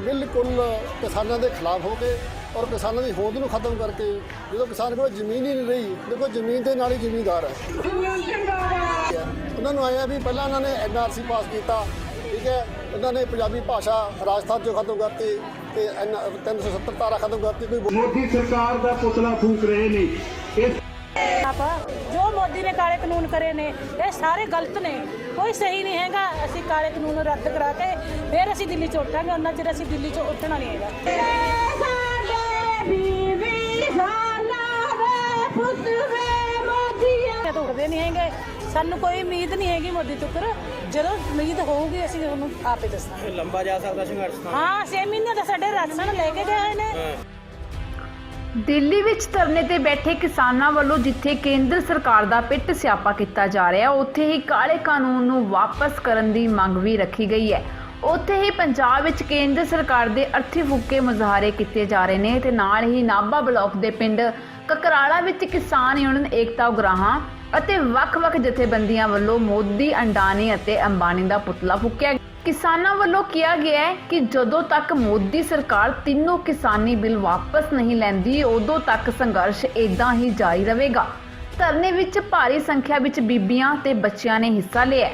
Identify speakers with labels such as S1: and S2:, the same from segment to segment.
S1: ਬਿਲਕੁਲ ਕਿਸਾਨਾਂ ਦੇ ਖਿਲਾਫ ਹੋ ਕੇ ਔਰ ਕਿਸਾਨਾਂ ਦੀ ਹੋਂਦ ਨੂੰ ਖਤਮ ਕਰਕੇ ਜਦੋਂ ਕਿਸਾਨ ਕੋਲ ਜ਼ਮੀਨ ਹੀ ਨਹੀਂ ਰਹੀ ਦੇਖੋ ਜ਼ਮੀਨ ਦੇ ਨਾਲ ਹੀ ਜ਼ਿਮੀਂਦਾਰ ਹੈ। ਉਹਨਾਂ ਨੂੰ ਆਇਆ ਵੀ ਪਹਿਲਾਂ ਉਹਨਾਂ ਨੇ ਐਨਆਰਸੀ ਪਾਸ ਕੀਤਾ ਠੀਕ ਹੈ? ਉਹਨਾਂ ਨੇ ਪੰਜਾਬੀ ਭਾਸ਼ਾ ਰਾਜਸਥਾਨ ਚੋਂ ਖਤਮ ਕਰਤੀ ਤੇ N- 370 ਤਾਰਾ ਖਤਮ ਕਰਤੀ ਕੋਈ
S2: ਮੋਦੀ ਸਰਕਾਰ ਦਾ ਪੁਤਲਾ ਫੂਕ ਰਹੇ ਨੇ। ਇਸ
S3: ਆਪ ਮੋਦੀ ਨੇ ਕਾਲੇ ਕਾਨੂੰਨ ਕਰੇ ਨੇ ਇਹ ਸਾਰੇ ਗਲਤ ਨੇ। ਕੋਈ ਸਹੀ ਨਹੀਂ ਹੈਗਾ ਅਸੀਂ ਕਾਲੇ ਕਾਨੂੰਨ ਨੂੰ ਰੱਦ ਕਰਾ ਕੇ ਫਿਰ ਅਸੀਂ ਦਿੱਲੀ ਚ ਉੱਠਾਂਗੇ ਉਹਨਾਂ ਚਿਰ ਅਸੀਂ ਦਿੱਲੀ ਚ ਉੱਠਣਾ ਨਹੀਂ ਹੈਗਾ। ਤਾਂ ਉੱਠਦੇ ਨਹੀਂ ਹੈਗੇ। ਸਾਨੂੰ ਕੋਈ ਉਮੀਦ ਨਹੀਂ ਹੈਗੀ ਮੋਦੀ ਤੋਂ ਪਰ ਜਦੋਂ ਉਮੀਦ ਹੋਊਗੀ ਅਸੀਂ ਉਹਨੂੰ ਆਪੇ ਦੱਸਾਂਗੇ।
S4: ਲੰਬਾ ਜਾ ਸਕਦਾ ਸੰਘਰਸ਼ ਤਾਂ।
S3: ਹਾਂ 6 ਮਹੀਨੇ ਦਾ ਸਾਡੇ ਰਾਸ਼ਨ ਲੈ ਕੇ ਗਏ ਨੇ।
S5: ਦਿੱਲੀ ਵਿੱਚ ਧਰਨੇ ਤੇ ਬੈਠੇ ਕਿਸਾਨਾਂ ਵੱਲੋਂ ਜਿੱਥੇ ਕੇਂਦਰ ਸਰਕਾਰ ਦਾ ਪਿੱਟ ਸਿਆਪਾ ਕੀਤਾ ਜਾ ਰਿਹਾ, ਉੱਥੇ ਹੀ ਕਾਲੇ ਕਾਨੂੰਨ ਨੂੰ ਵਾਪਸ ਕਰਨ ਦੀ ਮੰਗ ਵੀ ਰੱਖੀ ਗਈ ਹੈ। ਉੱਥੇ ਹੀ ਪੰਜਾਬ ਵਿੱਚ ਕੇਂਦਰ ਸਰਕਾਰ ਦੇ ਅਰਥੀ ਫੁੱਕੇ ਮੁਜ਼ਾਹਰੇ ਕੀਤੇ ਜਾ ਰਹੇ ਨੇ ਤੇ ਨਾਲ ਹੀ ਨਾਭਾ ਬਲਾਕ ਦੇ ਪਿੰਡ ਕਕਰਾਲਾ ਵਿੱਚ ਕਿਸਾਨ ਯੂਨੀਅਨ ਏਕਤਾ ਉਗਰਾਹਾਂ ਅਤੇ ਵੱਖ-ਵੱਖ ਜਥੇਬੰਦੀਆਂ ਵੱਲੋਂ ਮੋਦੀ, ਅੰਡਾਨੀ ਅਤੇ ਅੰਬਾਨੀ ਦਾ ਪੁਤਲਾ ਫੂਕਿਆ ਕਿਸਾਨਾਂ ਵੱਲੋਂ ਕਿਹਾ ਗਿਆ ਹੈ ਕਿ ਜਦੋਂ ਤੱਕ ਮੋਦੀ ਸਰਕਾਰ ਤਿੰਨੋਂ ਕਿਸਾਨੀ ਬਿੱਲ ਵਾਪਸ ਨਹੀਂ ਲੈਂਦੀ, ਉਦੋਂ ਤੱਕ ਸੰਘਰਸ਼ ਇਦਾਂ ਹੀ ਜਾਰੀ ਰਹੇਗਾ। ਧਰਨੇ ਵਿੱਚ ਭਾਰੀ ਸੰਖਿਆ ਵਿੱਚ ਬੀਬੀਆਂ ਤੇ ਬੱਚਿਆਂ ਨੇ ਹਿੱਸਾ ਲਿਆ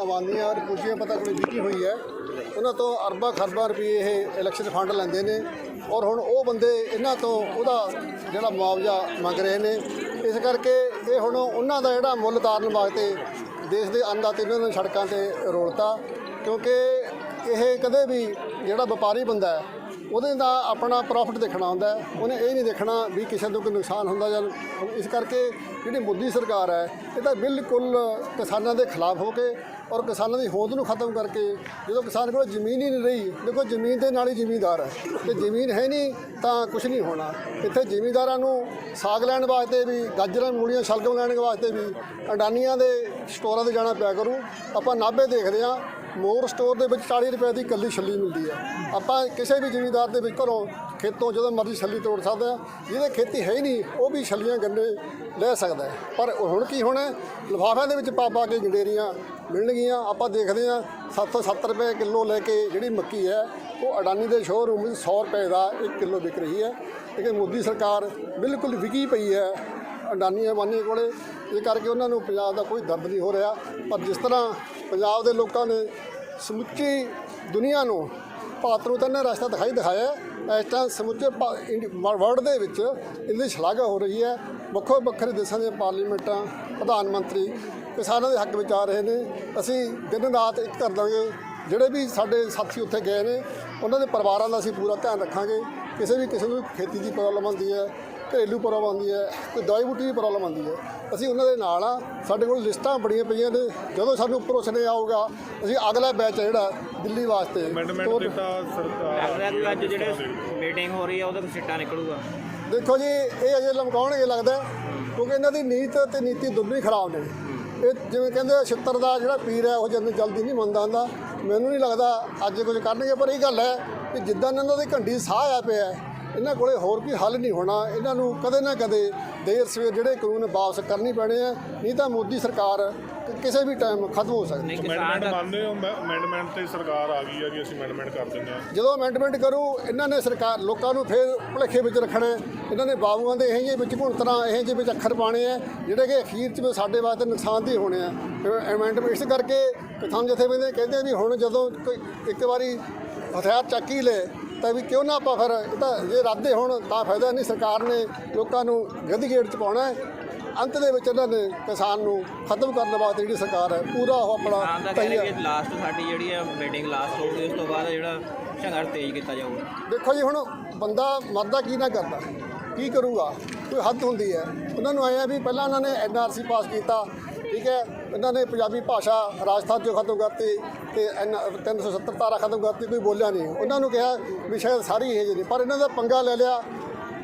S1: ਆਵਾਨੀਆਂ ਔਰ ਪੂੰਜੀਆਂ ਪਤਾ ਕੋਲ ਵਿਕੀ ਹੋਈ ਹੈ। ਉਹਨਾਂ ਤੋਂ ਅਰਬਾਂ ਖਰਬਾਂ ਰੁਪਏ ਇਹ ਇਲੈਕਸ਼ਨ ਫੰਡ ਲੈਂਦੇ ਨੇ। ਔਰ ਹੁਣ ਉਹ ਬੰਦੇ ਇਹਨਾਂ ਤੋਂ ਉਹਦਾ ਜਿਹੜਾ ਮੁਆਵਜ਼ਾ ਮੰਗ ਰਹੇ ਨੇ। ਇਸ ਕਰਕੇ ਇਹ ਹੁਣ ਉਹਨਾਂ ਦਾ ਜਿਹੜਾ ਮੁੱਲ ਤਾਰਨ ਵਾਸਤੇ ਦੇਸ਼ ਦੇ ਅੰਦਰ ਅੰਨਦਾਤੇ ਇਹਨਾਂ ਨੂੰ ਸੜਕਾਂ ਤੇ ਰੋਲਤਾ ਕਿਉਂਕਿ ਇਹ ਕਦੇ ਵੀ ਜਿਹੜਾ ਵਪਾਰੀ ਬੰਦਾ ਹੈ ਉਹਦੇ ਦਾ ਆਪਣਾ ਪ੍ਰੋਫਿਟ ਦੇਖਣਾ ਹੁੰਦਾ ਉਹਨੇ ਇਹ ਨਹੀਂ ਦੇਖਣਾ ਵੀ ਕਿਸੇ ਨੂੰ ਕੋਈ ਨੁਕਸਾਨ ਹੁੰਦਾ ਜਾਂ ਇਸ ਕਰਕੇ ਜਿਹੜੀ ਮੋਦੀ ਸਰਕਾਰ ਹੈ, ਇਹ ਤਾਂ ਬਿਲਕੁਲ ਕਿਸਾਨਾਂ ਦੇ ਖਿਲਾਫ ਹੋ ਕੇ ਔਰ ਕਿਸਾਨਾਂ ਦੀ ਹੋਂਦ ਨੂੰ ਖਤਮ ਕਰਕੇ ਜਦੋਂ ਕਿਸਾਨ ਕੋਲ ਜ਼ਮੀਨ ਹੀ ਨਹੀਂ ਰਹੀ, ਦੇਖੋ ਜ਼ਮੀਨ ਦੇ ਨਾਲ ਹੀ ਜ਼ਿਮੀਂਦਾਰ ਹੈ। ਤੇ ਜ਼ਮੀਨ ਹੈ ਨਹੀਂ ਤਾਂ ਕੁਝ ਨਹੀਂ ਹੋਣਾ। ਇੱਥੇ ਜ਼ਿਮੀਂਦਾਰਾਂ ਨੂੰ ਸਾਗ ਲੈਣ ਵਾਸਤੇ ਵੀ, ਗਾਜਰਾਂ, ਮੂਲੀਆਂ, ਸ਼ਲਗਮ ਲੈਣ ਵਾਸਤੇ ਵੀ, ਅਡਾਨੀਆਂ ਦੇ ਸਟੋਰਾਂ ਤੇ ਜਾਣਾ ਪਿਆ ਕਰੂ। ਆਪਾਂ ਨਾਭੇ ਦੇਖਦੇ ਹਾਂ ਮੋਰ ਸਟੋਰ ਦੇ ਵਿੱਚ 40 ਰੁਪਏ ਦੀ ਇਕੱਲੀ ਛੱਲੀ ਮਿਲਦੀ ਹੈ ਆਪਾਂ ਕਿਸੇ ਵੀ ਜ਼ਿਮੀਂਦਾਰ ਦੇ ਵਿੱਚ ਘਰੋਂ ਖੇਤੋਂ ਜਦੋਂ ਮਰਜ਼ੀ ਛੱਲੀ ਤੋੜ ਸਕਦੇ ਆ, ਜਿਹਦੇ ਖੇਤੀ ਹੈ ਹੀ ਨਹੀਂ, ਉਹ ਵੀ ਛੱਲੀਆਂ ਗੰਨੇ ਲੈ ਸਕਦਾ ਪਰ ਹੁਣ ਕੀ ਹੋਣਾ ਲਿਫਾਫਿਆਂ ਦੇ ਵਿੱਚ ਪਾ ਪਾ ਕੇ ਗੰਡੇਰੀਆਂ ਮਿਲਣਗੀਆਂ, ਆਪਾਂ ਦੇਖਦੇ ਆ 770 ਰੁਪਏ ਕਿਲੋ ਲੈ ਕੇ ਜਿਹੜੀ ਮੱਕੀ ਹੈ, ਉਹ ਅਡਾਨੀ ਦੇ ਸ਼ੋਅਰੂਮ ਵਿੱਚ 100 ਰੁਪਏ ਦਾ 1 ਕਿਲੋ ਵਿਕ ਰਹੀ ਹੈ। ਲੇਕਿਨ ਮੋਦੀ ਸਰਕਾਰ ਬਿਲਕੁਲ ਵਿਕੀ ਪਈ ਹੈ ਅਡਾਨੀ ਅੰਬਾਨੀ ਕੋਲੇ। ਇਹ ਕਰਕੇ ਉਹਨਾਂ ਨੂੰ ਪੰਜਾਬ ਦਾ ਕੋਈ ਦਰਦ ਨਹੀਂ ਹੋ ਰਿਹਾ। ਪਰ ਜਿਸ ਤਰ੍ਹਾਂ ਪੰਜਾਬ ਦੇ ਲੋਕਾਂ ਨੇ ਸਮੁੱਚੀ ਦੁਨੀਆ ਨੂੰ ਭਾਰਤ ਨੂੰ ਤਾਂ ਇਹਨੇ ਰਸਤਾ ਦਿਖਾਈ ਦਿਖਾਇਆ ਇਸ ਤਰ੍ਹਾਂ ਸਮੁੱਚੇ ਵਰਲਡ ਦੇ ਵਿੱਚ ਇਹਦੀ ਸ਼ਲਾਘਾ ਹੋ ਰਹੀ ਹੈ। ਵੱਖੋ ਵੱਖਰੇ ਦੇਸ਼ਾਂ ਦੀਆਂ ਪਾਰਲੀਮੈਂਟਾਂ, ਪ੍ਰਧਾਨ ਮੰਤਰੀ, ਕਿਸਾਨਾਂ ਦੇ ਹੱਕ ਵਿੱਚ ਆ ਰਹੇ ਨੇ। ਅਸੀਂ ਦਿਨ ਰਾਤ ਇੱਕ ਕਰ ਦਾਂਗੇ। ਜਿਹੜੇ ਵੀ ਸਾਡੇ ਸਾਥੀ ਉੱਥੇ ਗਏ ਨੇ, ਉਹਨਾਂ ਦੇ ਪਰਿਵਾਰਾਂ ਦਾ ਅਸੀਂ ਪੂਰਾ ਧਿਆਨ ਰੱਖਾਂਗੇ। ਕਿਸੇ ਵੀ ਕਿਸੇ ਨੂੰ ਖੇਤੀ ਦੀ ਪ੍ਰੋਬਲਮ ਆਉਂਦੀ ਹੈ ਘਰੇਲੂ ਪ੍ਰੋਬਲਮ ਆਉਂਦੀ ਹੈ ਕੋਈ ਦਵਾਈ ਬੂਟੀ ਦੀ ਪ੍ਰੋਬਲਮ ਆਉਂਦੀ ਹੈ। ਅਸੀਂ ਉਹਨਾਂ ਦੇ ਨਾਲ ਆ ਸਾਡੇ ਕੋਲ ਲਿਸਟਾਂ ਬੜੀਆਂ ਪਈਆਂ ਨੇ। ਜਦੋਂ ਸਾਨੂੰ ਉੱਪਰੋਂ ਸੁਨੇਹਾ ਆਊਗਾ ਅਸੀਂ ਅਗਲਾ ਬੈਚ ਜਿਹੜਾ ਦਿੱਲੀ ਵਾਸਤੇ
S6: ਅਮੈਂਡਮੈਂਟ
S1: ਤੋਰ-
S6: ਦਿੱਤਾ ਸਰਕਾਰ
S4: ਲੱਗ ਰਿਹਾ ਕਿ ਅੱਜ ਜਿਹੜੇ ਮੀਟਿੰਗ ਹੋ ਰਹੀ ਹੈ ਉਹਦੇ ਤੋਂ ਸਿੱਟਾ ਨਿਕਲੂਗਾ।
S1: ਦੇਖੋ ਜੀ ਇਹ ਅਜੇ ਲਮਕਾਉਣਗੇ ਲੱਗਦਾ ਹੈ, ਕਿਉਂਕਿ ਇਹਨਾਂ ਦੀ ਨੀਤ ਤੇ ਨੀਤੀ ਦੋਨੋਂ ਹੀ ਖਰਾਬ ਨੇ। ਇਹ ਜਿਵੇਂ ਕਹਿੰਦੇ ਛਿੱਤਰ ਦਾ ਜਿਹੜਾ ਪੀਰ ਹੈ ਉਹ ਜਲਦੀ ਜਲਦੀ ਨਹੀਂ ਮੰਨਦਾ ਹੁੰਦਾ। ਮੈਨੂੰ ਨਹੀਂ ਲੱਗਦਾ ਅੱਜ ਕੁਝ ਕਰਨਗੇ ਪਰ ਇਹ ਗੱਲ ਹੈ ਕਿ ਜਿੱਦਾਂ ਇਹਨਾਂ ਦੀ ਘੰਟੀ ਸਾਹ ਆ ਪਿਆ ਹੈ, ਇਹਨਾਂ ਕੋਲੇ ਹੋਰ ਕੋਈ ਹੱਲ ਨਹੀਂ ਹੋਣਾ। ਇਹਨਾਂ ਨੂੰ ਕਦੇ ਨਾ ਕਦੇ ਦੇਰ ਸਵੇਰ ਜਿਹੜੇ ਕਾਨੂੰਨ ਵਾਪਸ ਕਰਨੀ ਪੈਣੇ ਆ ਨਹੀਂ ਤਾਂ ਮੋਦੀ ਸਰਕਾਰ ਕਿਸੇ ਵੀ ਟਾਈਮ ਖਤਮ ਹੋ ਸਕਦੀ।
S4: ਕਿਸਾਨ
S6: ਅਮੈਂਡਮੈਂਟ ਮੰਨਦੇ ਹੋ? ਅਮੈਂਡਮੈਂਟ ਤੇ ਸਰਕਾਰ ਆ ਗਈ ਹੈ ਕਿ ਅਸੀਂ ਅਮੈਂਡਮੈਂਟ ਕਰ ਦਿੰਦੇ ਹਾਂ।
S1: ਜਦੋਂ ਅਮੈਂਡਮੈਂਟ ਕਰੂ ਇਹਨਾਂ ਨੇ ਸਰਕਾਰ ਲੋਕਾਂ ਨੂੰ ਫੇਰ ਭੁਲੇਖੇ ਵਿੱਚ ਰੱਖਣਾ ਹੈ। ਇਹਨਾਂ ਨੇ ਬਾਬੂਆਂ ਦੇ ਇਹ ਜਿਹੇ ਵਿੱਚ ਘੁਣਤਰਾਂ ਇਹ ਜਿਹੇ ਵਿੱਚ ਅੱਖਰ ਪਾਣੇ ਆ ਜਿਹੜੇ ਕਿ ਅਖੀਰ 'ਚ ਸਾਡੇ ਵਾਸਤੇ ਨੁਕਸਾਨ ਦੇ ਹੋਣੇ ਆ। ਅਮੈਂਡਮੈਂਟ ਇਸ ਕਰਕੇ ਕਿਸਾਨ ਜਥੇਬੰਦੀਆਂ ਕਹਿੰਦੇ ਆ ਵੀ ਹੁਣ ਜਦੋਂ ਕੋਈ ਇੱਕ ਵਾਰੀ ਹਥਿਆਰ ਚੱਕ ਹੀ ਲੈ ਤਾਂ ਵੀ ਕਿਉਂ ਨਾ ਆਪਾਂ ਫਿਰ ਇਹ ਤਾਂ ਜੇ ਰੱਦੇ ਹੁਣ ਤਾਂ ਫਾਇਦਾ ਨਹੀਂ। ਸਰਕਾਰ ਨੇ ਲੋਕਾਂ ਨੂੰ ਗਦਗੇੜ ਚ ਪਾਉਣਾ ਹੈ। ਅੰਤ ਦੇ ਵਿੱਚ ਇਹਨਾਂ ਨੇ ਕਿਸਾਨ ਨੂੰ ਖਤਮ ਕਰਨ ਵਾਸਤੇ ਜਿਹੜੀ ਸਰਕਾਰ ਹੈ ਪੂਰਾ ਉਹ ਆਪਣਾ
S4: ਕਿ ਲਾਸਟ ਸਾਡੀ ਜਿਹੜੀ ਹੈ ਮੀਟਿੰਗ ਲਾਸਟ ਹੋਊਗੀ ਉਸ ਤੋਂ ਬਾਅਦ ਜਿਹੜਾ ਸੰਘਰਸ਼ ਤੇਜ਼ ਕੀਤਾ ਜਾਊਗਾ।
S1: ਦੇਖੋ ਜੀ ਹੁਣ ਬੰਦਾ ਮਰਦਾ ਕੀ ਨਾ ਕਰਦਾ ਕੀ ਕਰੂਗਾ? ਕੋਈ ਹੱਦ ਹੁੰਦੀ ਹੈ। ਉਹਨਾਂ ਨੂੰ ਆਇਆ ਵੀ ਪਹਿਲਾਂ ਉਹਨਾਂ ਨੇ ਐਨਆਰਸੀ ਪਾਸ ਕੀਤਾ ਠੀਕ ਹੈ? ਇਹਨਾਂ ਨੇ ਪੰਜਾਬੀ ਭਾਸ਼ਾ ਰਾਜਸਥਾਨ ਚੋਂ ਖਤਮ ਕਰਤੀ ਤੇ ਐਨ 370 ਤਾਰਾ ਖਤਮ ਕਰਤੀ, ਕੋਈ ਬੋਲਿਆ ਨਹੀਂ। ਉਹਨਾਂ ਨੂੰ ਕਿਹਾ ਵੀ ਸ਼ਾਇਦ ਸਾਰੀ ਇਹ ਜਿਹੀ ਪਰ ਇਹਨਾਂ ਦਾ ਪੰਗਾ ਲੈ ਲਿਆ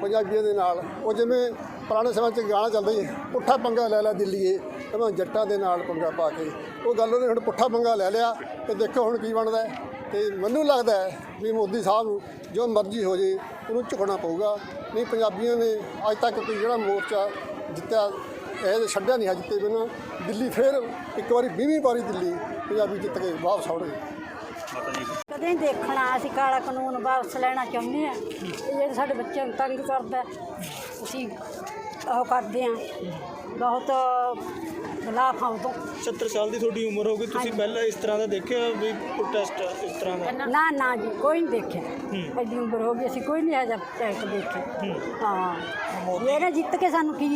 S1: ਪੰਜਾਬੀਆਂ ਦੇ ਨਾਲ। ਉਹ ਜਿਵੇਂ ਪੁਰਾਣੇ ਸਮੇਂ 'ਚ ਗਾਣਾ ਚੱਲਦਾ ਸੀ, ਪੁੱਠਾ ਪੰਗਾ ਲੈ ਲਿਆ ਦਿੱਲੀਏ ਉਹਨਾਂ ਜੱਟਾਂ ਦੇ ਨਾਲ ਪੰਗਾ ਪਾ ਕੇ। ਉਹ ਗੱਲ ਉਹਨੇ ਹੁਣ ਪੁੱਠਾ ਪੰਗਾ ਲੈ ਲਿਆ ਤੇ ਦੇਖੋ ਹੁਣ ਕੀ ਬਣਦਾ ਹੈ। ਤੇ ਮੈਨੂੰ ਲੱਗਦਾ ਵੀ ਮੋਦੀ ਸਾਹਿਬ ਨੂੰ ਜੋ ਮਰਜ਼ੀ ਹੋ ਜੇ, ਉਹਨੂੰ ਝੁਕਣਾ ਪਊਗਾ। ਨਹੀਂ, ਪੰਜਾਬੀਆਂ ਨੇ ਅੱਜ ਤੱਕ ਕੋਈ ਜਿਹੜਾ ਮੋਰਚਾ ਜਿੱਤਿਆ ਇਹ ਛੱਡਿਆ ਨਹੀਂ ਅੱਜ ਤੇ ਬਿਨਾਂ ਦਿੱਲੀ ਫਿਰ ਇੱਕ ਵਾਰੀ 20ਵੀਂ ਵਾਰੀ ਦਿੱਲੀ ਪੰਜਾਬੀ ਜਿੱਤ ਕੇ ਵਾਪਸ ਆਉਣਗੇ
S7: ਕਦੇ ਨਹੀਂ ਦੇਖਣਾ ਅਸੀਂ ਕਾਲਾ ਕਾਨੂੰਨ ਵਾਪਸ ਲੈਣਾ ਚਾਹੁੰਦੇ ਆ। ਇਹ ਜਿਹੜੇ ਸਾਡੇ ਬੱਚਿਆਂ ਨੂੰ ਤੰਗ ਕਰਦਾ ਅਸੀਂ ਉਹ ਕਰਦੇ ਆ ਬਹੁਤ ਖਿਲਾਫ ਹਾਂ ਤੋਂ।
S8: 70 ਸਾਲ ਦੀ ਤੁਹਾਡੀ ਉਮਰ ਹੋ ਗਈ ਤੁਸੀਂ ਪਹਿਲਾਂ ਇਸ ਤਰ੍ਹਾਂ ਦਾ ਦੇਖਿਆ ਵੀ ਪ੍ਰੋਟੈਸਟ ਇਸ ਤਰ੍ਹਾਂ ਦਾ?
S7: ਨਾ ਨਾ ਜੀ ਕੋਈ ਨਹੀਂ ਦੇਖਿਆ। ਐਡੀ ਉਮਰ ਹੋ ਗਈ ਅਸੀਂ ਕੋਈ ਨਹੀਂ ਹਜਾ ਟੈਕ ਦੇਖਿਆ। ਹਾਂ। ਇਹ ਨਾ ਜਿੱਤ ਕੇ ਸਾਨੂੰ ਕੀ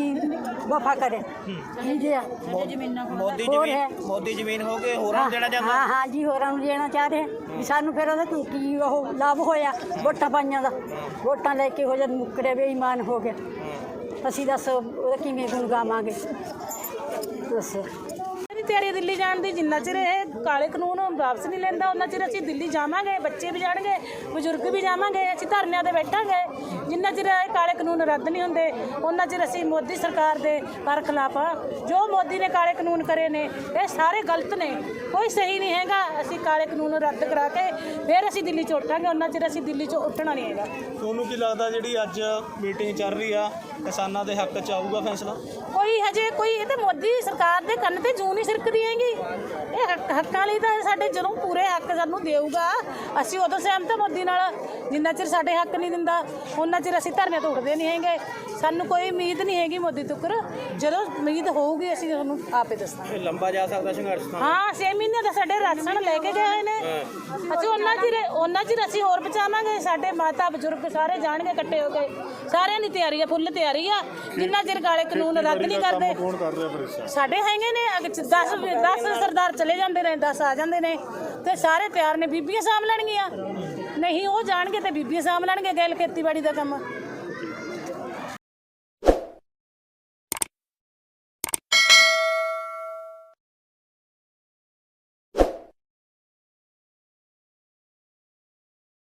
S7: ਵਫਾ ਕਰੇ? ਨਹੀਂ ਦਿਆ
S4: ਮੋਦੀ
S7: ਹੋਰ
S4: ਜ਼ਮੀਨ। ਮੋਦੀ ਜ਼ਮੀਨ ਹੋ ਕੇ ਹੋਰਾਂ ਨੂੰ ਦੇਣਾ ਚਾਹੁੰਦਾ?
S7: ਹਾਂ ਹਾਂ ਜੀ ਹੋਰਾਂ ਨੂੰ ਦੇਣਾ ਚਾਹ ਰਹੇ। ਵੀ ਸਾਨੂੰ ਫਿਰ ਉਹਦਾ ਕੀ- ਕੀ ਉਹ ਲਾਭ ਹੋਇਆ ਵੋਟਾਂ ਪਾਈਆਂ ਦਾ। ਵੋਟਾਂ ਲੈ ਕੇ ਹੋ ਜਦ ਮੁੱਕਰੇ ਬੇਈਮਾਨ ਹੋ ਗਿਆ ਅਸੀਂ ਦੱਸ ਉਹਦਾ ਕਿਵੇਂ ਗੁਣ ਗਾਵਾਂਗੇ ਦੱਸੋ
S3: ਮੇਰੀ ਹੈ ਦਿੱਲੀ ਜਾਣ ਦੀ ਜਿੰਨਾ ਚਿਰ ਇਹ ਕਾਲੇ ਕਾਨੂੰਨ ਵਾਪਸ ਨਹੀਂ ਲੈਂਦਾ ਉਹਨਾਂ ਚਿਰ ਅਸੀਂ ਦਿੱਲੀ ਜਾਵਾਂਗੇ ਬੱਚੇ ਵੀ ਜਾਣਗੇ ਬਜ਼ੁਰਗ ਵੀ ਜਾਵਾਂਗੇ ਅਸੀਂ ਧਰਨਿਆਂ ਤੇ ਬੈਠਾਂਗੇ। ਜਿੰਨਾ ਚਿਰ ਇਹ ਕਾਲੇ ਕਾਨੂੰਨ ਰੱਦ ਨਹੀਂ ਹੁੰਦੇ ਉਹਨਾਂ ਚਿਰ ਅਸੀਂ ਮੋਦੀ ਸਰਕਾਰ ਦੇ ਪਰ ਖਿਲਾਫ ਜੋ ਮੋਦੀ ਨੇ ਕਾਲੇ ਕਾਨੂੰਨ ਕਰੇ ਨੇ ਇਹ ਸਾਰੇ ਗਲਤ ਨੇ। ਕੋਈ ਸਹੀ ਨਹੀਂ ਹੈਗਾ ਅਸੀਂ ਕਾਲੇ ਕਾਨੂੰਨ ਰੱਦ ਕਰਾ ਕੇ ਫਿਰ ਅਸੀਂ ਦਿੱਲੀ ਚ ਉੱਠਾਂਗੇ ਉਹਨਾਂ ਚਿਰ ਅਸੀਂ ਦਿੱਲੀ ਚ ਉੱਠਣਾ ਨਹੀਂ ਹੈਗਾ।
S8: ਤੁਹਾਨੂੰ ਕੀ ਲੱਗਦਾ ਜਿਹੜੀ ਅੱਜ ਮੀਟਿੰਗ ਚੱਲ ਰਹੀ ਆ ਕਿਸਾਨਾਂ ਦੇ ਹੱਕ 'ਚ ਆਊਗਾ ਫੈਸਲਾ?
S3: ਕੋਈ ਹਜੇ ਕੋਈ ਇਹ ਤਾਂ ਮੋਦੀ ਸਰਕਾਰ ਦੇ ਕੰਨ ਤੇ ਜੂੰ ਨਹੀਂ ਸਿਰਕਦੀ ਹੈਗੀ ਇਹ ਹੱਕ- ਹੱਕਾਂ ਲਈ ਤਾਂ ਸਾਡੇ ਜਦੋਂ ਪੂਰੇ ਹੱਕ ਸਾਨੂੰ ਦੇਊਗਾ। ਅਸੀਂ ਉਦੋਂ ਸਹਿਮਤ ਹਾਂ ਮੋਦੀ ਨਾਲ, ਜਿੰਨਾ ਚਿਰ ਸਾਡੇ ਹੱਕ ਨਹੀਂ ਦਿੰਦਾ, ਉਹਨਾਂ ਚਿਰ ਅਸੀਂ ਧਰਨੇ ਤੋਂ ਉੱਠਦੇ ਨਹੀਂ ਹੈਗੇ। ਸਾਨੂੰ ਕੋਈ ਉਮੀਦ ਨਹੀਂ ਹੈਗੀ ਮੋਦੀ ਤੋਂ ਜਦੋਂ ਉਮੀਦ ਹੋਊਗੀ ਅਸੀਂ ਤੁਹਾਨੂੰ ਆਪੇ ਦੱਸਾਂਗੇ।
S4: ਲੰਬਾ ਜਾ ਸਕਦਾ ਸੰਘਰਸ਼ ਤਾਂ।
S3: ਹਾਂ 6 ਮਹੀਨੇ ਦਾ ਸਾਡੇ ਰਾਸ਼ਨ ਲੈ ਕੇ ਗਏ ਨੇ। ਅਸੀਂ ਉਹਨਾਂ ਚਿਰ ਉਹਨਾਂ ਚਿਰ ਅਸੀਂ ਹੋਰ ਬਚਾਵਾਂਗੇ। ਸਾਡੇ ਮਾਤਾ ਬਜ਼ੁਰਗ ਸਾਰੇ ਜਾਣਗੇ ਇਕੱਠੇ ਹੋ ਕੇ। ਸਾਰਿਆਂ ਦੀ ਤਿਆਰੀ ਹੈ ਫੁੱਲ ਤਿਆਰੀ ਆ। ਜਿੰਨਾ ਚਿਰ ਕਾਲੇ ਕਾਨੂੰਨ ਰੱਦ ਨਹੀਂ ਕਰਦੇ।
S6: ਕੌਣ ਕਰ ਰਿਹਾ ਫਿਰ ਇਸ ਦਾ?
S3: ਸਾਡੇ ਹੈਗੇ ਨੇ 10 10 ਸਰਦਾਰ ਚਲੇ ਜਾਂਦੇ ਨੇ 10 ਆ ਜਾਂਦੇ ਨੇ। ਤੇ ਸਾਰੇ ਤਿਆਰ ਨੇ ਬੀਬੀਆਂ ਸਾਂਭ ਲੈਣਗੀਆਂ। ਨਹੀਂ ਉਹ ਜਾਣਗੇ ਤੇ ਬੀਬੀਆਂ ਸਾਂਭ ਲੈਣਗੇ ਗੈਲ ਖੇਤੀਬਾੜੀ ਦਾ ਕੰਮ।